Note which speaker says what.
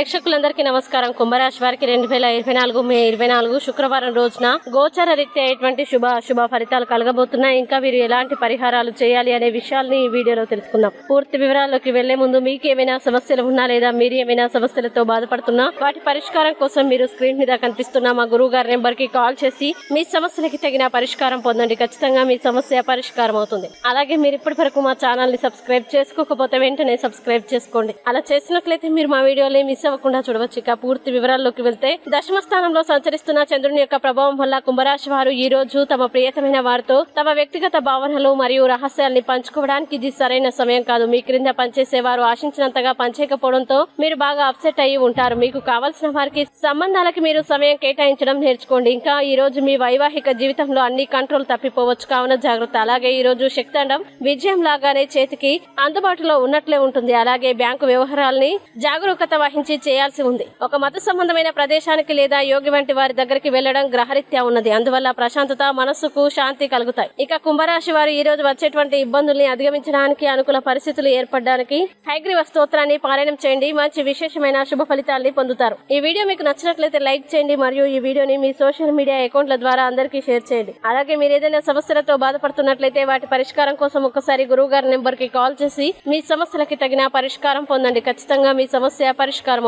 Speaker 1: ప్రేక్షకులందరికీ నమస్కారం. కుంభరాశి వారికి రెండు వేల ఇరవై నాలుగు మే ఇరవై నాలుగు శుక్రవారం రోజున గోచర రీత్యా ఎటువంటి శుభ అశుభ ఫలితాలు కలగబోతున్నాయి? ఇంకా వీరు ఎలాంటి పరిహారాలు చేయాలి అనే విషయాల్ని ఈ వీడియోలో తెలుసుకుందాం. పూర్తి వివరాల్లోకి వెళ్ళే ముందు మీకు ఏమైనా సమస్యలు ఉన్నా లేదా మీరు ఏమైనా సమస్యలతో బాధపడుతున్నా వాటి పరిష్కారం కోసం మీరు స్క్రీన్ మీద కనిపిస్తున్న మా గురువు గారి నెంబర్కి కాల్ చేసి మీ సమస్యలకి తగిన పరిష్కారం పొందండి. ఖచ్చితంగా మీ సమస్య పరిష్కారం అవుతుంది. అలాగే మీరు ఇప్పటి వరకు మా ఛానల్ని సబ్స్క్రైబ్ చేసుకోకపోతే వెంటనే సబ్స్క్రైబ్ చేసుకోండి. అలా చేసినట్లయితే మీరు మా వీడియోలో మిస్ అవ్వకుండా చూడవచ్చు. ఇక పూర్తి వివరాల్లోకి వెళ్తే దశమ స్థానంలో సంచరిస్తున్న చంద్రుని యొక్క ప్రభావం వల్ల కుంభరాశి వారు ఈ రోజు తమ ప్రియతమైన వారితో తమ వ్యక్తిగత భావనలు మరియు రహస్యాల్ని పంచుకోవడానికి ఇది సరైన సమయం కాదు. మీ క్రింద పనిచేసే వారు ఆశించినంతగా పనిచేయకపోవడంతో మీరు బాగా అప్సెట్ అయ్యి ఉంటారు. మీకు కావలసిన వారికి సంబంధాలకి మీరు సమయం కేటాయించడం నేర్చుకోండి. ఇంకా ఈ రోజు మీ వైవాహిక జీవితంలో అన్ని కంట్రోల్ తప్పిపోవచ్చు. కావున జాగ్రత్త. అలాగే ఈ రోజు శక్తాండం విజయం లాగానే చేతికి అందుబాటులో ఉన్నట్లే ఉంటుంది. అలాగే బ్యాంకు వ్యవహారాల్ని జాగరూకత వహించి చేయాల్సి ఉంది. ఒక మత సంబంధమైన ప్రదేశానికి లేదా యోగి వంటి వారి దగ్గరికి వెళ్ళడం గ్రహరీత్యా ఉన్నది. అందువల్ల ప్రశాంతత మనస్సుకు శాంతి కలుగుతాయి. ఇక కుంభరాశి వారు ఈ రోజు వచ్చేటువంటి ఇబ్బందుల్ని అధిగమించడానికి అనుకూల పరిస్థితులు ఏర్పడడానికి హైగ్రీవ స్తోత్రాన్ని పారాయణం చేయండి. మంచి విశేషమైన శుభ ఫలితాల్ని పొందుతారు. ఈ వీడియో మీకు నచ్చినట్లయితే లైక్ చేయండి మరియు ఈ వీడియోని మీ సోషల్ మీడియా అకౌంట్ల ద్వారా అందరికీ షేర్ చేయండి. అలాగే మీరు ఏదైనా సమస్యలతో బాధపడుతున్నట్లయితే వాటి పరిష్కారం కోసం ఒకసారి గురువు గారి నెంబర్కి కాల్ చేసి మీ సమస్యలకి తగిన పరిష్కారం పొందండి. ఖచ్చితంగా మీ సమస్య పరిష్కారం